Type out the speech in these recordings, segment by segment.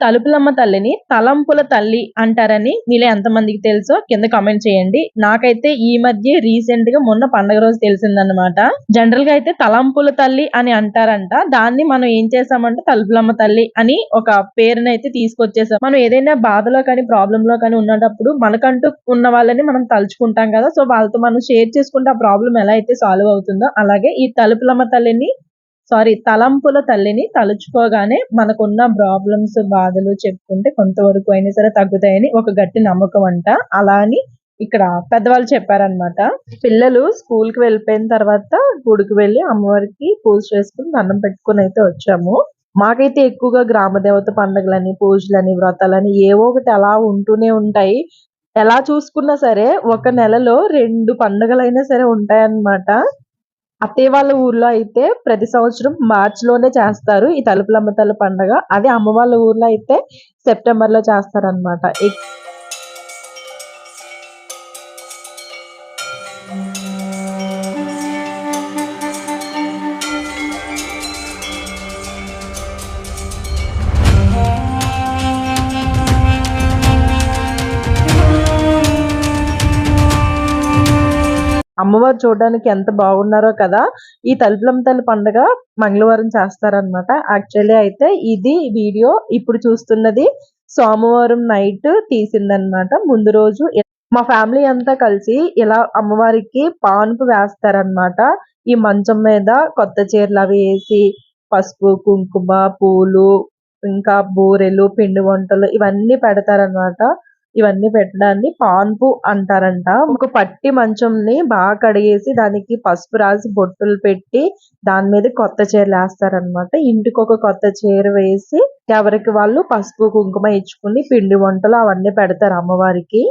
తలుపులమ్మ తల్లిని తలంపుల తల్లి అంటారని మీలో ఎంతమందికి తెలుసో కింద కామెంట్ చేయండి. నాకైతే ఈ మధ్య రీసెంట్గా మొన్న పండగ రోజు తెలిసిందన్నమాట. జనరల్గా అయితే తలంపుల తల్లి అని అంటారంట. దాన్ని మనం ఏం చేసామంటే తలుపులమ్మ తల్లి అని ఒక పేరుని అయితే తీసుకొచ్చేసాం. మనం ఏదైనా బాధలో కానీ ప్రాబ్లం లో కానీ ఉన్నప్పుడు మనకంటూ ఉన్న వాళ్ళని మనం తలుచుకుంటాం కదా. సో వాళ్ళతో మనం షేర్ చేసుకుంటే ఆ ప్రాబ్లం ఎలా అయితే సాల్వ్ అవుతుందో అలాగే ఈ తలుపులమ్మ తల్లిని సారీ తలంపుల తల్లిని తలుచుకోగానే మనకున్న ప్రాబ్లమ్స్ బాధలు చెప్పుకుంటే కొంతవరకు అయినా సరే తగ్గుతాయని ఒక గట్టి నమ్మకం అంట. అలా అని ఇక్కడ పెద్దవాళ్ళు చెప్పారనమాట పిల్లలు స్కూల్కి వెళ్ళిపోయిన తర్వాత గుడికి వెళ్ళి అమ్మవారికి పూజ చేసుకుని దండం పెట్టుకుని అయితే వచ్చాము. మాకైతే ఎక్కువగా గ్రామ దేవత పండుగలని పూజలని వ్రతాలని ఏవో ఒకటి అలా ఉంటూనే ఉంటాయి. ఎలా చూసుకున్నా సరే ఒక నెలలో రెండు పండుగలైనా సరే ఉంటాయన్నమాట. అత్తయ్య వాళ్ళ ఊర్లో అయితే ప్రతి సంవత్సరం మార్చి లోనే చేస్తారు. ఈ తలుపులమ్మ తల్లి పండగ. అదే అమ్మ వాళ్ళ ఊర్లో అయితే సెప్టెంబర్లో చేస్తారన్నమాట. అమ్మవారు చూడడానికి ఎంత బాగున్నారో కదా ఈ తలుపులమ్మ తల్లి పండుగ మంగళవారం చేస్తారనమాట యాక్చువల్లీ అయితే ఇది వీడియో ఇప్పుడు చూస్తున్నది సోమవారం నైట్ తీసిందనమాట ముందు రోజు మా ఫ్యామిలీ అంతా కలిసి ఇలా అమ్మవారికి పానుపు వేస్తారనమాట ఈ మంచం మీద కొత్త చీరలు అవి వేసి పసుపు కుంకుమ పూలు ఇంకా బూరెలు పిండి వంటలు ఇవన్నీ పెడతారనమాట ఇవన్నీ పెట్టడాన్ని పాన్పు అంటారంట. ఒక పట్టి మంచంని బాగా కడిగేసి దానికి పసుపు రాసి బొట్టులు పెట్టి దాని మీద కొత్త చీరలు వేస్తారనమాట ఇంటికి ఒక కొత్త చీర వేసి ఎవరికి వాళ్ళు పసుపు కుంకుమ ఇచ్చుకుని పిండి వంటలు అవన్నీ పెడతారు అమ్మవారికి.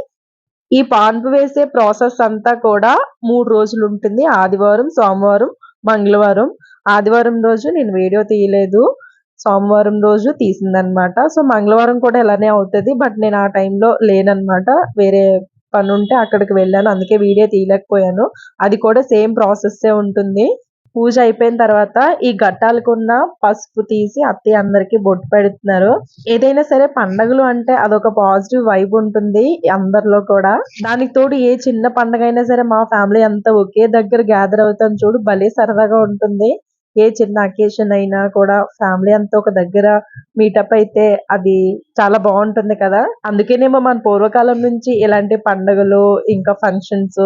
ఈ పాన్పు వేసే ప్రాసెస్ అంతా కూడా మూడు రోజులు ఉంటుంది. ఆదివారం సోమవారం మంగళవారం. ఆదివారం రోజు నేను వీడియో తీయలేదు. సోమవారం రోజు తీసిందనమాట. సో మంగళవారం కూడా ఇలానే అవుతుంది. బట్ నేను ఆ టైంలో లేననమాట. వేరే పని ఉంటే అక్కడికి వెళ్ళాను. అందుకే వీడియో తీయలేకపోయాను. అది కూడా సేమ్ ప్రాసెస్సే ఉంటుంది. పూజ అయిపోయిన తర్వాత ఈ గట్టాలకున్న పసుపు తీసి అత్తయ్య అందరికి బొట్టు పెడుతున్నారు. ఏదైనా సరే పండగలు అంటే అదొక పాజిటివ్ వైబ్ ఉంటుంది అందరిలో కూడా. దానికి తోడు ఏ చిన్న పండగ అయినా సరే మా ఫ్యామిలీ అంతా ఒకే దగ్గర గ్యాదర్ అవుతాం. చూడు భలే సరదాగా ఉంటుంది. ఏ చిన్న అకేషన్ అయినా కూడా ఫ్యామిలీ అంతా ఒక దగ్గర మీటప్ అయితే అది చాలా బాగుంటుంది కదా. అందుకేనేమో మన పూర్వకాలం నుంచి ఇలాంటి పండుగలు ఇంకా ఫంక్షన్స్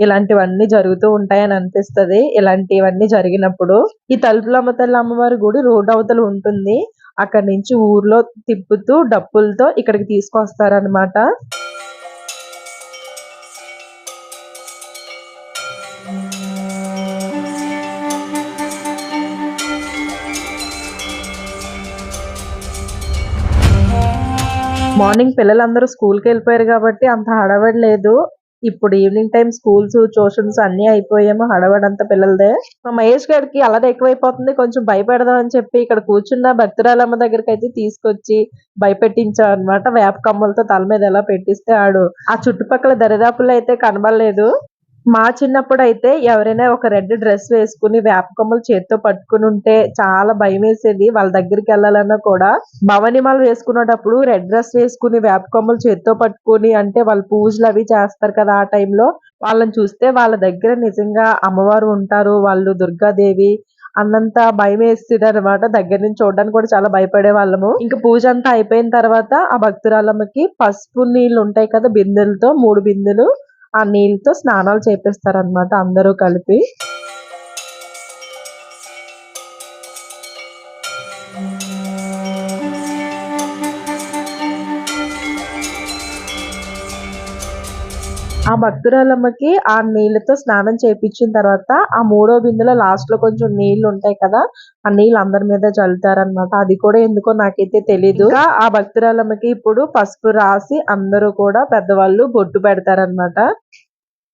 ఇలాంటివన్నీ జరుగుతూ ఉంటాయని అనిపిస్తది. ఇలాంటివన్నీ జరిగినప్పుడు ఈ తలుపుల అమ్మతల్లి అమ్మవారి గుడి రోడ్ అవతల ఉంటుంది. అక్కడి నుంచి ఊర్లో తిప్పుతూ డప్పులతో ఇక్కడికి తీసుకొస్తారనమాట మార్నింగ్ పిల్లలందరూ స్కూల్కి వెళ్ళిపోయారు కాబట్టి అంత హడావిడి లేదు. ఇప్పుడు ఈవినింగ్ టైం స్కూల్స్ ట్యూషన్స్ అన్ని అయిపోయాము. హడావిడి అంత పిల్లలదే. మా మహేష్ గారికి అలర్ ఎక్కువైపోతుంది. కొంచెం భయపెడదాం అని చెప్పి ఇక్కడ కూర్చున్న భక్తురాలమ్మ దగ్గరికి అయితే తీసుకొచ్చి భయపెట్టించాం అనమాట వేప కమ్మలతో తల మీద ఎలా పెట్టిస్తే ఆడు. ఆ చుట్టుపక్కల దరిదాపుల్లో అయితే కనబడలేదు. మా చిన్నప్పుడు అయితే ఎవరైనా ఒక రెడ్ డ్రెస్ వేసుకుని వేపకమ్మలు చేత్తో పట్టుకుని ఉంటే చాలా భయం వేసేది. వాళ్ళ దగ్గరికి వెళ్ళాలన్నా కూడా భవనిమాలు వేసుకునేటప్పుడు రెడ్ డ్రెస్ వేసుకుని వేపకమ్మలు చేత్తో పట్టుకుని అంటే వాళ్ళు పూజలు అవి చేస్తారు కదా ఆ టైంలో. వాళ్ళని చూస్తే వాళ్ళ దగ్గర నిజంగా అమ్మవారు ఉంటారు వాళ్ళు దుర్గాదేవి అన్నంత భయం వేస్తుంది అనమాట దగ్గర నుంచి చూడడానికి కూడా చాలా భయపడే వాళ్ళము. ఇంకా పూజ అంతా అయిపోయిన తర్వాత ఆ భక్తురాలమ్మకి పసుపు నీళ్ళు ఉంటాయి కదా బిందెలతో మూడు బిందెలు. ఆ నీళ్ళతో స్నానాలు చేపిస్తారన్నమాట అందరూ కలిపి. భక్తురాలమ్మకి ఆ నీళ్ళతో స్నానం చేయించిన తర్వాత ఆ మూడో బిందులో లాస్ట్లో కొంచెం నీళ్ళు ఉంటాయి కదా ఆ నీళ్ళు అందరి మీద చల్లుతారనమాట అది కూడా ఎందుకో నాకైతే తెలీదు. ఆ భక్తురాలమ్మకి ఇప్పుడు పసుపు రాసి అందరూ కూడా పెద్దవాళ్ళు బొట్టు పెడతారనమాట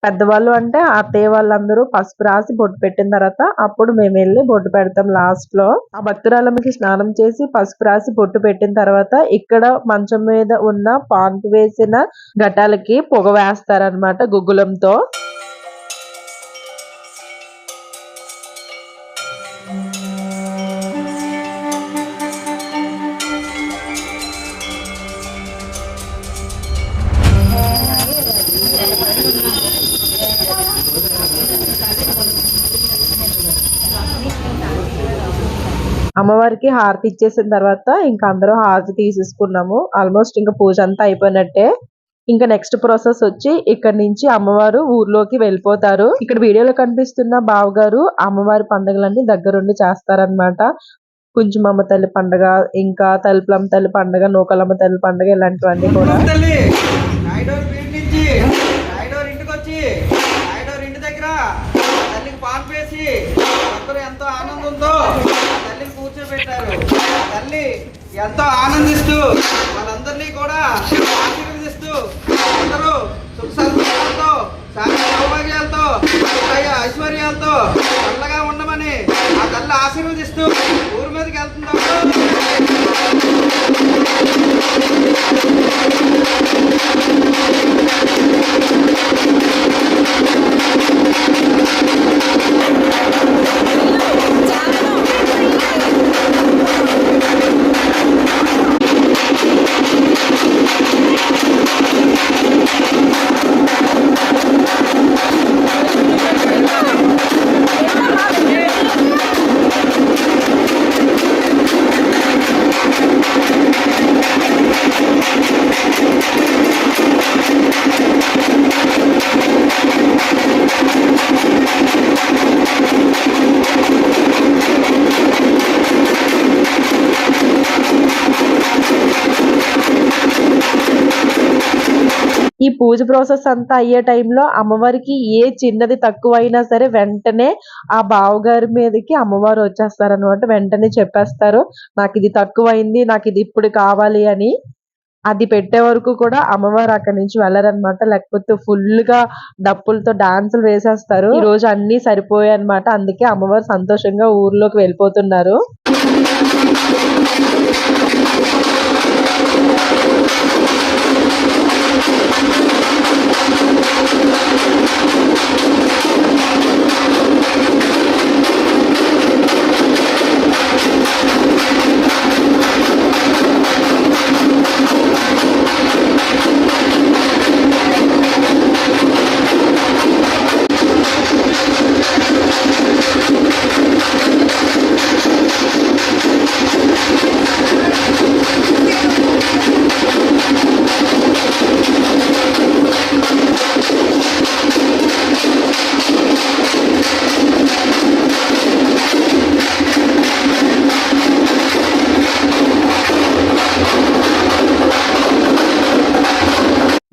పెద్దవాళ్ళు అంటే అత్తయ్య వాళ్ళందరూ పసుపు రాసి బొట్టు పెట్టిన తర్వాత అప్పుడు మేము వెళ్ళి బొట్టు పెడతాం లాస్ట్లో. ఆ భక్తురాలమ్మకి స్నానం చేసి పసుపు రాసి బొట్టు పెట్టిన తర్వాత ఇక్కడ మంచం మీద ఉన్న పాన్పు వేసిన ఘటాలకి పొగ వేస్తారనమాట గుగ్గులంతో. అమ్మవారికి హారతి ఇచ్చేసిన తర్వాత ఇంకా అందరూ హారతి తీసేసుకున్నాము. ఆల్మోస్ట్ ఇంకా పూజ అంతా అయిపోయినట్టే. ఇంకా నెక్స్ట్ ప్రాసెస్ వచ్చి ఇక్కడ నుంచి అమ్మవారు ఊర్లోకి వెళ్ళిపోతారు. ఇక్కడ వీడియోలో కనిపిస్తున్న బావగారు అమ్మవారి పండుగలన్నీ దగ్గరుండి చేస్తారనమాట కుంచుమమ్మ తల్లి పండుగ ఇంకా తలుపులమ్మ తల్లి పండుగ నూకలమ్మ తల్లి పండుగ ఇలాంటివన్నీ కూడా. ఇంటి దగ్గర తల్లికి ఎంతో ఆనందంతో కూర్చోబెట్టారు. తల్లి ఎంతో ఆనందిస్తూ వాళ్ళందరినీ కూడా ఆశీర్వదిస్తూ అందరూ సుఖ సంతోషాలతో శాంతి సౌభాగ్యాలతో ఐశ్వర్యాలతో చల్లగా ఉండమని ఆ తల్లి ఆశీర్వదిస్తూ ఊరి మీదకి వెళ్తున్నప్పుడు ఈ పూజ ప్రాసెస్ అంతా అయ్యే టైంలో అమ్మవారికి ఏ చిన్నది తక్కువ అయినా సరే వెంటనే ఆ బావగారి మీదకి అమ్మవారు వచ్చేస్తారనమాట వెంటనే చెప్పేస్తారు నాకు ఇది తక్కువైంది నాకు ఇది ఇప్పుడు కావాలి అని. అది పెట్టే వరకు కూడా అమ్మవారు అక్కడి నుంచి వెళ్ళరనమాట లేకపోతే ఫుల్గా డప్పులతో డాన్సులు వేసేస్తారు. ఈ రోజు అన్ని సరిపోయాయి అన్నమాట అందుకే అమ్మవారు సంతోషంగా ఊర్లోకి వెళ్ళిపోతున్నారు.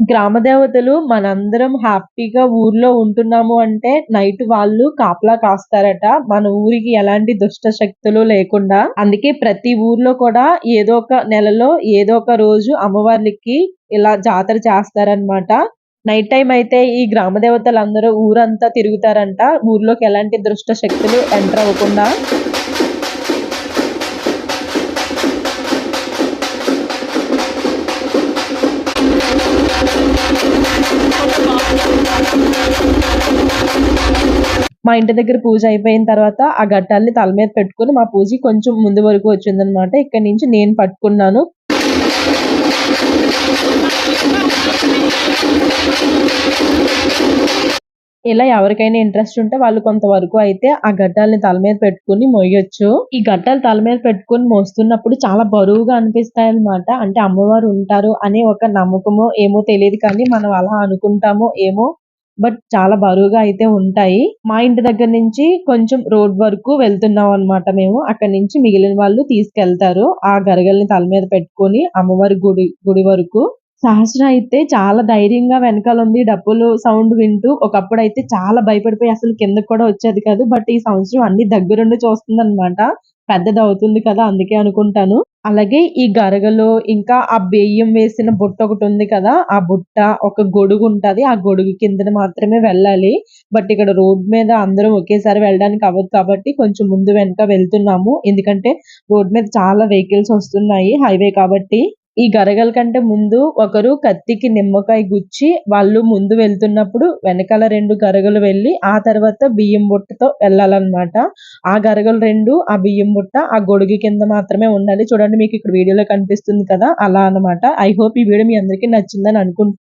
గ్రామ దేవతలు మనందరం హ్యాపీగా ఊర్లో ఉంటున్నాము అంటే నైట్ వాళ్ళు కాపలా కాస్తారట. మన ఊరికి ఎలాంటి దుష్ట శక్తులు లేకుండా. అందుకే ప్రతి ఊర్లో కూడా ఏదో ఒక నెలలో ఏదో ఒక రోజు అమ్మవార్లకి ఇలా జాతర చేస్తారనమాట నైట్ టైం అయితే ఈ గ్రామ దేవతలు అందరూ ఊరంతా తిరుగుతారంట. ఊర్లోకి ఎలాంటి దుష్ట శక్తులు ఎంటర్ అవ్వకుండా. మా ఇంటి దగ్గర పూజ అయిపోయిన తర్వాత ఆ గట్టాలని తల మీద పెట్టుకుని మా పూజ కొంచెం ముందు వరకు వచ్చిందనమాట ఇక్కడ నుంచి నేను పట్టుకున్నాను. ఇలా ఎవరికైనా ఇంట్రెస్ట్ ఉంటే వాళ్ళు కొంతవరకు అయితే ఆ గడ్డాలని తల మీద పెట్టుకుని మోయొచ్చు ఈ గడ్డాలు తల మీద పెట్టుకుని మోస్తున్నప్పుడు చాలా బరువుగా అనిపిస్తాయి అనమాట అంటే అమ్మవారు ఉంటారు అనే ఒక నమ్మకమో ఏమో తెలియదు కానీ మనం అలా అనుకుంటామో ఏమో బట్ చాలా బరువుగా అయితే ఉంటాయి. మా ఇంటి దగ్గర నుంచి కొంచెం రోడ్ వరకు వెళ్తున్నాం అనమాట మేము. అక్కడ నుంచి మిగిలిన వాళ్ళు తీసుకెళ్తారు. ఆ గరగల్ని తల మీద పెట్టుకొని అమ్మవారి గుడి గుడి వరకు. సహస్ర అయితే చాలా ధైర్యంగా వెనకాల ఉంది డప్పులు సౌండ్ వింటూ ఒకప్పుడు అయితే చాలా భయపడిపోయి అసలు కిందకి కూడా వచ్చేది కాదు. బట్ ఈ సంవత్సరం అన్ని దగ్గరుండి చూస్తుంది అనమాట పెద్దది అవుతుంది కదా అందుకే అనుకుంటాను. అలాగే ఈ గరగలు ఇంకా ఆ బియ్యం వేసిన బుట్ట ఒకటి ఉంది కదా ఆ బుట్ట ఒక గొడుగు ఉంటది. ఆ గొడుగు కిందన మాత్రమే వెళ్ళాలి. బట్ ఇక్కడ రోడ్ మీద అందరం ఒకేసారి వెళ్ళడానికి అవ్వదు కాబట్టి కొంచెం ముందు వెనక వెళ్తున్నాము. ఎందుకంటే రోడ్ మీద చాలా వెహికల్స్ వస్తున్నాయి హైవే కాబట్టి. ఈ గరగల కంటే ముందు ఒకరు కత్తికి నిమ్మకాయ గుచ్చి వాళ్ళు ముందు వెళ్తున్నప్పుడు వెనకాల రెండు గరగలు వెళ్ళి ఆ తర్వాత బియ్యం బుట్టతో వెళ్ళాలన్నమాట. ఆ గరగలు రెండు ఆ బియ్యం బుట్ట ఆ గొడుగు కింద మాత్రమే ఉండాలి. చూడండి మీకు ఇక్కడ వీడియోలో కనిపిస్తుంది కదా? అలా అన్నమాట. ఐ హోప్ ఈ వీడియో మీ అందరికీ నచ్చిందని అనుకుంటున్నాను.